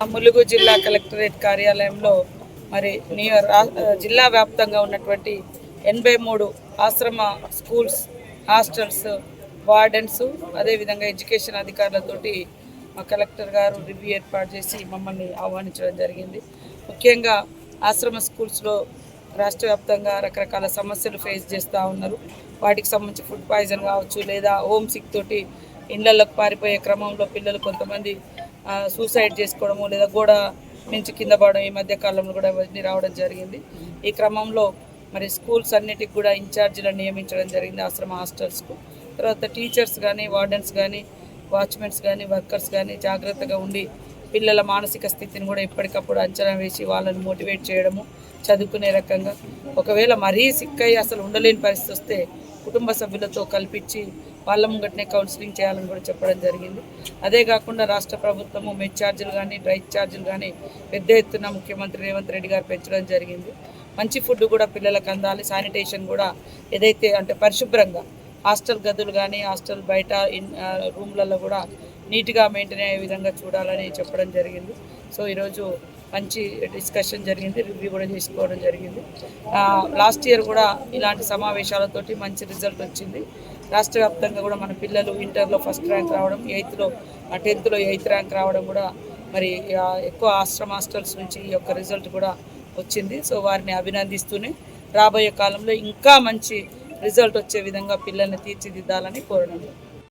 ములుగు జిల్లా కలెక్టరేట్ కార్యాలయంలో మరి నియ- రా- జిల్లా వ్యాప్తంగా ఉన్నటువంటి ఎనభై మూడు ఆశ్రమ స్కూల్స్ హాస్టల్స్ వార్డెన్స్ అదేవిధంగా ఎడ్యుకేషన్ అధికారులతోటి మా కలెక్టర్ గారు రివ్యూ ఏర్పాటు చేసి మమ్మల్ని ఆహ్వానించడం జరిగింది. ముఖ్యంగా ఆశ్రమ స్కూల్స్లో రాష్ట్ర వ్యాప్తంగా రకరకాల సమస్యలు ఫేస్ చేస్తూ ఉన్నారు. వాటికి సంబంధించి ఫుడ్ పాయిజన్ కావచ్చు లేదా హోమ్ సిక్ తోటి ఇళ్ళలోకి పారిపోయే క్రమంలో పిల్లలు కొంతమంది సూసైడ్ చేసుకోవడము లేదా గోడ నుంచి కింద పడడం ఈ మధ్య కాలంలో కూడా ఇవన్నీ రావడం జరిగింది. ఈ క్రమంలో మరి స్కూల్స్ అన్నిటికి కూడా ఇన్ఛార్జీలను నియమించడం జరిగింది ఆశ్రమ హాస్టల్స్కు. తర్వాత టీచర్స్ కానీ వార్డెన్స్ కానీ వాచ్మెన్స్ కానీ వర్కర్స్ కానీ జాగ్రత్తగా ఉండి పిల్లల మానసిక స్థితిని కూడా ఎప్పటికప్పుడు అంచనా వేసి వాళ్ళని మోటివేట్ చేయడము చదువుకునే రకంగా. ఒకవేళ మరీ సిక్కయ్యి అసలు ఉండలేని పరిస్థితి వస్తే కుటుంబ సభ్యులతో కల్పించి వాళ్ళ ముంగటనే కౌన్సిలింగ్ చేయాలని కూడా చెప్పడం జరిగింది. అదే కాకుండా రాష్ట్ర ప్రభుత్వము మెడ్ ఛార్జీలు కానీ డ్రైట్ ఛార్జీలు కానీ పెద్ద ఎత్తున ముఖ్యమంత్రి రేవంత్ రెడ్డి గారు పెంచడం జరిగింది. మంచి ఫుడ్ కూడా పిల్లలకు అందాలి. శానిటేషన్ కూడా ఏదైతే అంటే పరిశుభ్రంగా హాస్టల్ గదులు కానీ హాస్టల్ బయట ఇన్ రూమ్లలో కూడా నీట్గా మెయింటైన్ అయ్యే విధంగా చూడాలని చెప్పడం జరిగింది. సో ఈరోజు మంచి డిస్కషన్ జరిగింది రివ్యూ కూడా చేసుకోవడం జరిగింది. లాస్ట్ ఇయర్ కూడా ఇలాంటి సమావేశాలతోటి మంచి రిజల్ట్ వచ్చింది. రాష్ట్ర వ్యాప్తంగా కూడా మన పిల్లలు ఇంటర్లో ఫస్ట్ ర్యాంక్ రావడం ఎయిత్లో టెన్త్లో ఎయిత్ ర్యాంక్ రావడం కూడా మరి ఎక్కువ ఆశ్రమ హాస్టల్స్ నుంచి ఈ యొక్క రిజల్ట్ కూడా వచ్చింది. సో వారిని అభినందిస్తూనే రాబోయే కాలంలో ఇంకా మంచి రిజల్ట్ వచ్చే విధంగా పిల్లల్ని తీర్చిదిద్దాలని కోరడం